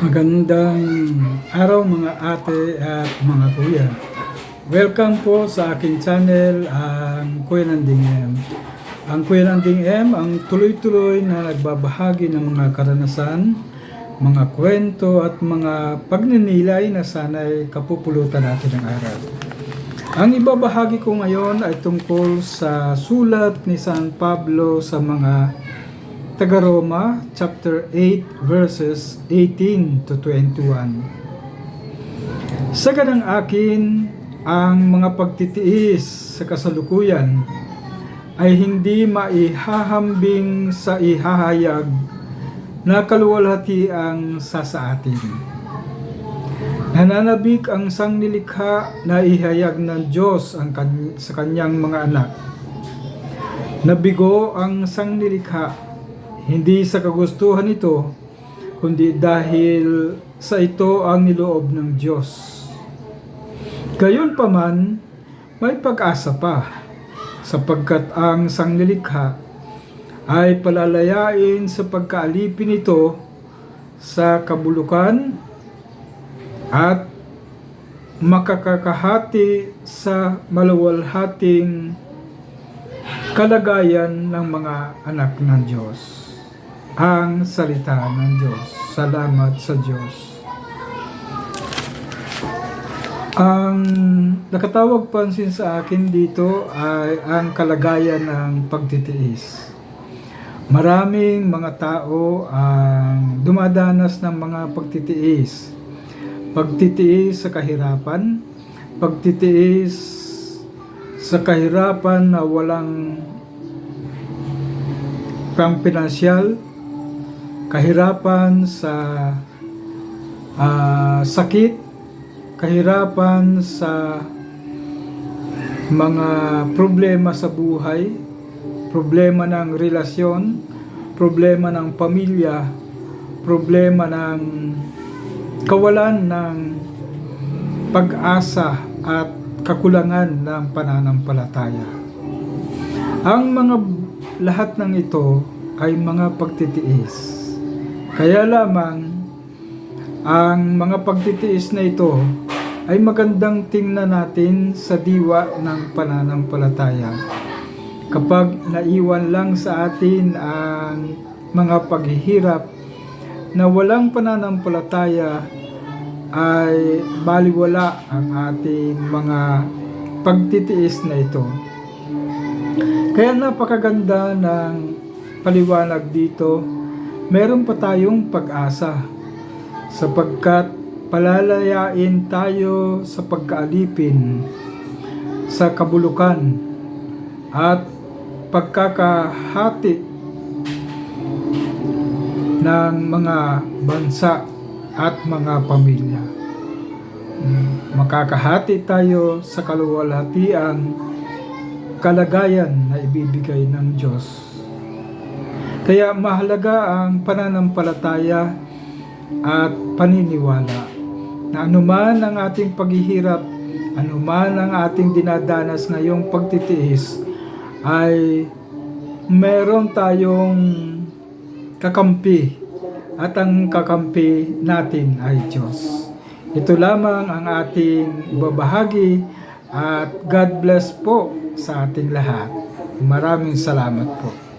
Magandang araw mga ate at mga kuya. Welcome po sa aking channel, ang Kuya Nanding M. Ang Kuya Nanding M, ang tuloy-tuloy na nagbabahagi ng mga karanasan, mga kwento at mga pagninilay na sana'y kapupulutan natin ng araw. Ang ibabahagi ko ngayon ay tungkol sa sulat ni San Pablo sa mga taga-Roma chapter 8 verses 18 to 21. Sa ganang akin, ang mga pagtitiis sa kasalukuyan ay hindi maihahambing sa ihahayag na kaluwalhati ang sa atin. Nananabik ang sangnilikha na ihayag ng Diyos ang kan- sa kanyang mga anak. Nabigo ang sangnilikha hindi sa kagustuhan nito, kundi dahil sa ito ang niloob ng Diyos. Gayon pa man, may pag-asa pa, sapagkat ang sanglilikha ay palalayain sa pagkaalipin nito sa kabulukan at makakakahati sa maluwalhating kalagayan ng mga anak ng Diyos ang salita ng Diyos. Salamat sa Diyos. Ang nakatawag pansin sa akin dito ay ang kalagayan ng pagtitiis. Maraming mga tao ang dumadanas ng mga pagtitiis. Pagtitiis sa kahirapan, pagtitiis sa kahirapan na walang pang pinansyal, kahirapan sa ah, sakit, kahirapan sa mga problema sa buhay, problema ng relasyon, problema ng pamilya, problema ng kawalan ng pag-asa at kakulangan ng pananampalataya. Ang mga lahat ng ito ay mga pagtitiis. Kaya lamang, ang mga pagtitiis na ito ay magandang tingnan natin sa diwa ng pananampalataya. Kapag naiwan lang sa atin ang mga paghihirap na walang pananampalataya ay baliwala ang ating mga pagtitiis na ito. Kaya napakaganda ng paliwanag dito meron pa tayong pag-asa sapagkat palalayain tayo sa pagkaalipin sa kabulukan at pagkakahati ng mga bansa at mga pamilya. Makakahati tayo sa kaluwalhatian kalagayan na ibibigay ng Diyos kaya mahalaga ang pananampalataya at paniniwala na anuman ang ating paghihirap, anuman ang ating dinadanas ngayong pagtitiis, ay meron tayong kakampi at ang kakampi natin ay Diyos. Ito lamang ang ating ibabahagi at God bless po sa ating lahat. Maraming salamat po.